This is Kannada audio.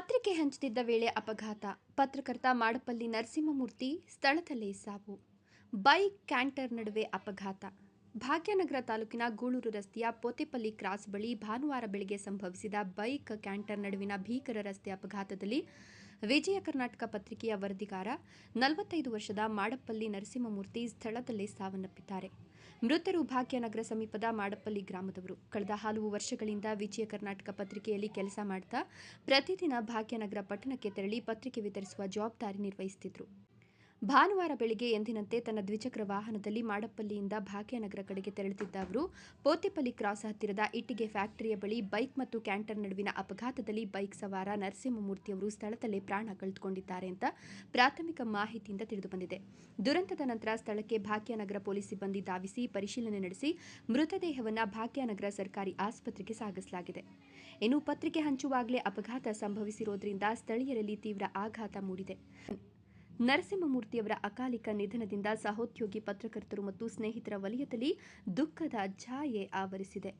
ಪತ್ರಿಕೆ ಹಂಚುತ್ತಿದ್ದ ವೇಳೆ ಅಪಘಾತ. ಪತ್ರಕರ್ತ ಮಾಡಪಲ್ಲಿ ನರಸಿಂಹಮೂರ್ತಿ ಸ್ಥಳದಲ್ಲೇ ಸಾವು. ಬೈಕ್ ಕ್ಯಾಂಟರ್ ನಡುವೆ ಅಪಘಾತ. ಭಾಗ್ಯನಗರ ತಾಲೂಕಿನ ಗೂಳೂರು ರಸ್ತೆಯ ಪೋತೆಪಲ್ಲಿ ಕ್ರಾಸ್ ಬಳಿ ಭಾನುವಾರ ಬೆಳಗ್ಗೆ ಸಂಭವಿಸಿದ ಬೈಕ್ ಕ್ಯಾಂಟರ್ ನಡುವಿನ ಭೀಕರ ರಸ್ತೆ ಅಪಘಾತದಲ್ಲಿ ವಿಜಯ ಕರ್ನಾಟಕ ಪತ್ರಿಕೆಯ ವರದಿಗಾರ ನಲವತ್ತೈದು ವರ್ಷದ ಮಾಡಪ್ಪಲ್ಲಿ ನರಸಿಂಹಮೂರ್ತಿ ಸ್ಥಳದಲ್ಲೇ ಸಾವನ್ನಪ್ಪಿದ್ದಾರೆ. ಮೃತರು ಭಾಗ್ಯನಗರ ಸಮೀಪದ ಮಾಡಪ್ಪಲ್ಲಿ ಗ್ರಾಮದವರು. ಕಳೆದ ಹಲವು ವರ್ಷಗಳಿಂದ ವಿಜಯ ಕರ್ನಾಟಕ ಪತ್ರಿಕೆಯಲ್ಲಿ ಕೆಲಸ ಮಾಡ್ತಾ ಪ್ರತಿದಿನ ಭಾಗ್ಯನಗರ ಪಟ್ಟಣಕ್ಕೆ ತೆರಳಿ ಪತ್ರಿಕೆ ವಿತರಿಸುವ ಜವಾಬ್ದಾರಿ ನಿರ್ವಹಿಸುತ್ತಿದ್ದರು ಭಾನುವಾರ ಬೆಳಿಗ್ಗೆ ಎಂದಿನಂತೆ ತನ್ನ ದ್ವಿಚಕ್ರ ವಾಹನದಲ್ಲಿ ಮಾಡಪ್ಪಲ್ಲಿಯಿಂದ ಭಾಗ್ಯನಗರ ಕಡೆಗೆ ತೆರಳುತ್ತಿದ್ದ ಅವರು, ಪೋತೆಪಲ್ಲಿ ಕ್ರಾಸ್ ಹತ್ತಿರದ ಇಟ್ಟಿಗೆ ಫ್ಯಾಕ್ಟರಿಯ ಬಳಿ ಬೈಕ್ ಮತ್ತು ಕ್ಯಾಂಟರ್ ನಡುವಿನ ಅಪಘಾತದಲ್ಲಿ ಬೈಕ್ ಸವಾರ ನರಸಿಂಹಮೂರ್ತಿಯವರು ಸ್ಥಳದಲ್ಲೇ ಪ್ರಾಣ ಕಳೆದುಕೊಂಡಿದ್ದಾರೆ ಅಂತ ಪ್ರಾಥಮಿಕ ಮಾಹಿತಿಯಿಂದ ತಿಳಿದುಬಂದಿದೆ. ದುರಂತದ ನಂತರ ಸ್ಥಳಕ್ಕೆ ಭಾಗ್ಯನಗರ ಪೊಲೀಸ್ ಸಿಬ್ಬಂದಿ ಧಾವಿಸಿ ಪರಿಶೀಲನೆ ನಡೆಸಿ ಮೃತದೇಹವನ್ನು ಭಾಗ್ಯನಗರ ಸರ್ಕಾರಿ ಆಸ್ಪತ್ರೆಗೆ ಸಾಗಿಸಲಾಗಿದೆ. ಇನ್ನು ಪತ್ರಿಕೆ ಹಂಚುವಾಗಲೇ ಅಪಘಾತ ಸಂಭವಿಸಿರೋದ್ರಿಂದ ಸ್ಥಳೀಯರಲ್ಲಿ ತೀವ್ರ ಆಘಾತ ಮೂಡಿದೆ. ನರಸಿಂಹಮೂರ್ತಿಯವರ ಅಕಾಲಿಕ ನಿಧನದಿಂದ ಸಹೋದ್ಯೋಗಿ ಪತ್ರಕರ್ತರು ಮತ್ತು ಸ್ನೇಹಿತರ ವಲಯದಲ್ಲಿ ದುಃಖದ ಛಾಯೆ ಆವರಿಸಿದೆ.